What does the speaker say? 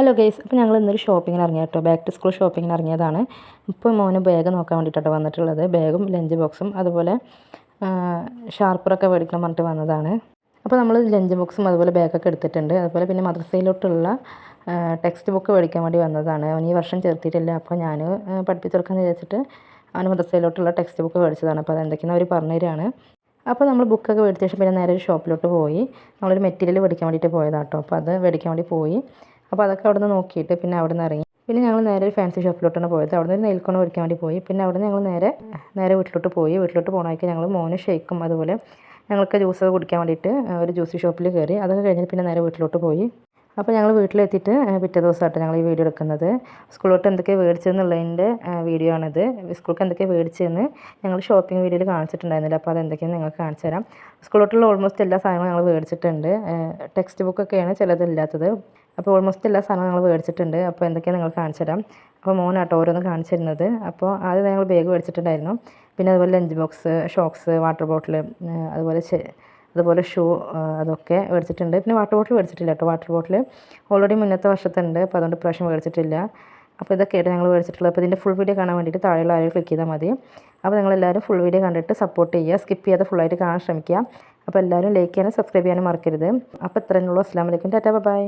Hello guys അപ്പോൾ ഞങ്ങൾ ഇന്നൊരു ഷോപ്പിങ്ങിന് ഇറങ്ങിയ കേട്ടോ ബാക്ക് ടു സ്കൂൾ ഷോപ്പിങ്ങിന് ഇറങ്ങിയതാണ്. ഇപ്പോൾ മോന് ബാഗ് നോക്കാൻ വേണ്ടിയിട്ടോ വന്നിട്ടുള്ളത്. ബാഗും ലഞ്ച് ബോക്സും അതുപോലെ ഷാർപ്പറൊക്കെ മേടിക്കണം പറഞ്ഞിട്ട് വന്നതാണ്. അപ്പോൾ നമ്മൾ ലഞ്ച് ബോക്സും അതുപോലെ ബാഗൊക്കെ എടുത്തിട്ടുണ്ട്. അതുപോലെ പിന്നെ മദ്രസയിലോട്ടുള്ള ടെക്സ്റ്റ് ബുക്ക് മേടിക്കാൻ വേണ്ടി വന്നതാണ്. അവൻ ഈ വർഷം ചേർത്തിട്ടില്ല. അപ്പോൾ ഞാൻ പഠിപ്പിച്ചു കൊടുക്കാമെന്ന് വിചാരിച്ചിട്ട് അവന് മദ്രസയിലോട്ടുള്ള ടെക്സ്റ്റ് ബുക്ക് മേടിച്ചതാണ്. അപ്പോൾ അതെന്തൊക്കെയാണ് അവർ പറഞ്ഞു തരികയാണ് അപ്പോൾ നമ്മൾ ബുക്കൊക്കെ മേടിച്ച ശേഷം പിന്നെ നേരെ ഒരു ഷോപ്പിലോട്ട് പോയി. നമ്മളൊരു മെറ്റീരിയൽ മേടിക്കാൻ വേണ്ടിയിട്ട് പോയതാട്ടോ അപ്പോൾ അത് മേടിക്കാൻ വേണ്ടി പോയി. അപ്പോൾ അതൊക്കെ അവിടെ നിന്ന് നോക്കിയിട്ട് പിന്നെ അവിടെ നിന്ന് ഇറങ്ങി. പിന്നെ ഞങ്ങൾ നേരെ ഒരു ഫാൻസി ഷോപ്പിലോട്ടാണ് പോയത്. അവിടെ നിന്ന് നെൽക്കോണ ഒരുക്കാൻ വേണ്ടി പോയി. പിന്നെ അവിടെ നിന്ന് ഞങ്ങൾ നേരെ നേരെ വീട്ടിലോട്ട് പോയി. വീട്ടിലോട്ട് പോകണമെങ്കിൽ ഞങ്ങൾ മോന് ഷേക്കും അതുപോലെ ഞങ്ങൾക്ക് ജ്യൂസ് കുടിക്കാൻ വേണ്ടിയിട്ട് ഒരു ജ്യൂസ് ഷോപ്പിൽ കയറി. അതൊക്കെ കഴിഞ്ഞിട്ട് പിന്നെ നേരെ വീട്ടിലോട്ട് പോയി. അപ്പോൾ ഞങ്ങൾ വീട്ടിലെത്തിയിട്ട് പിറ്റേ ദിവസമായിട്ട് ഞങ്ങൾ ഈ വീഡിയോ എടുക്കുന്നത്. സ്കൂളിലോട്ട് എന്തൊക്കെ മേടിച്ചതെന്നുള്ളതിന്റെ വീഡിയോ ആണിത്. സ്കൂൾക്ക് എന്തൊക്കെ മേടിച്ചതെന്ന് ഞങ്ങൾ ഷോപ്പിംഗ് വീഡിയോയിൽ കാണിച്ചിട്ടുണ്ടായിരുന്നില്ല. അപ്പോൾ അതെന്തൊക്കെയാണ് നിങ്ങൾക്ക് കാണിച്ചു തരാം. സ്കൂളിലോട്ടുള്ള ഓൾമോസ്റ്റ് എല്ലാ സാധനങ്ങളും ഞങ്ങൾ മേടിച്ചിട്ടുണ്ട്. ടെക്സ്റ്റ് ബുക്കൊക്കെയാണ് ചിലതില്ലാത്തത്. അപ്പോൾ ഓൾമോസ്റ്റ് എല്ലാ സാധനവും ഞങ്ങൾ മേടിച്ചിട്ടുണ്ട്. അപ്പോൾ എന്തൊക്കെയാണ് നിങ്ങൾ കാണിച്ചു തരാം. അപ്പോൾ മോനാട്ടോ ഓരോന്ന് കാണിച്ചു തരുന്നത്. അപ്പോൾ ആദ്യം ഞങ്ങൾ ബാഗ് മേടിച്ചിട്ടുണ്ടായിരുന്നു. പിന്നെ അതുപോലെ lunch box socks water bottle അതുപോലെ അതുപോലെ ഷൂ അതൊക്കെ മേടിച്ചിട്ടുണ്ട്. പിന്നെ വാട്ടർ ബോട്ടിൽ മേടിച്ചിട്ടില്ല കേട്ടോ വാട്ടർ ബോട്ടിൽ ഓൾറെഡി മുന്നത്തെ വർഷത്തുണ്ട്. അപ്പോൾ അതുകൊണ്ട് പ്രാവശ്യം മേടിച്ചിട്ടില്ല. അപ്പോൾ ഇതൊക്കെയായിട്ട് ഞങ്ങൾ മേടിച്ചിട്ടുള്ളത്. അപ്പോൾ ഇതിന്റെ ഫുൾ വീഡിയോ കാണാൻ വേണ്ടിയിട്ട് താഴെയുള്ള ആരെയും ക്ലിക്ക് ചെയ്താൽ മതി. അപ്പോൾ നിങ്ങളെല്ലാവരും ഫുൾ വീഡിയോ കണ്ടിട്ട് സപ്പോർട്ട് ചെയ്യുക. സ്കിപ്പ് ചെയ്യാതെ ഫുള്ളായിട്ട് കാണാൻ ശ്രമിക്കുക. അപ്പോൾ എല്ലാവരും ലൈക്ക് ചെയ്യാനും സബ്സ്ക്രൈബ് ചെയ്യാനും മറക്കരുത്. അപ്പോൾ ഇത്രയുള്ള അസ്സാം വലൈക്കും ടാറ്റാ ബൈ.